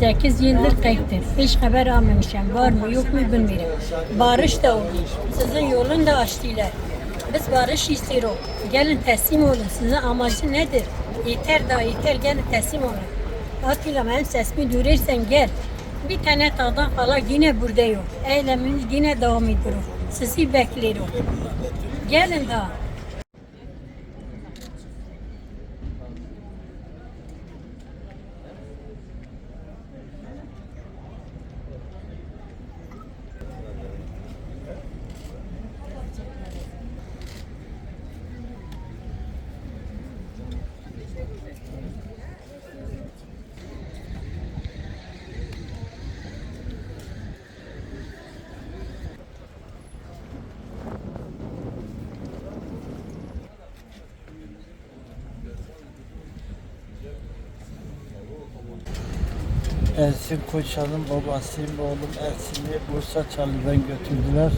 8 yıldır kayıptır. Hiç haber almamışım. Var mı yok mu bilmiyorum. Barış da olmuş. Sizin yolun da açtılar. Biz barış istiyoruz. Gelin teslim olun. Sizin amacı nedir? Yeter daha yeter. Gelin teslim olun. Atilla benim sesimi duyurursan gel. Bir tane dağdan falan yine burada yok. Eylemimiz yine devam ediyor. Sizi bekliyorum. Gelin daha. Ersin Koçan'ın babasıyım. Oğlum Ersin'i Bursa Çalı'dan götürdüler.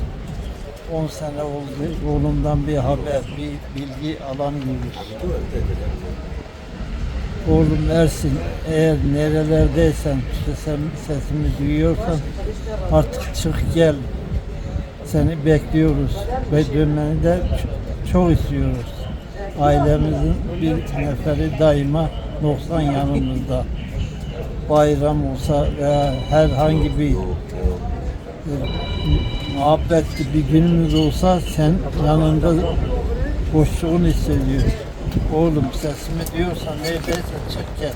10 sene oldu. Oğlumdan bir haber, bir bilgi alamıyoruz. Oğlum Ersin, eğer nerelerdeysen, sesimi, sesimi duyuyorsan artık çık gel. Seni bekliyoruz ve dönmeni de çok istiyoruz. Ailemizin bir neferi daima 90 yanımızda bayram olsa veya herhangi bir e, muhabbetli bir günümüz olsa sen yanında boşluğunu hissediyorsun. Oğlum sesimi diyorsan neredeyse çık gel.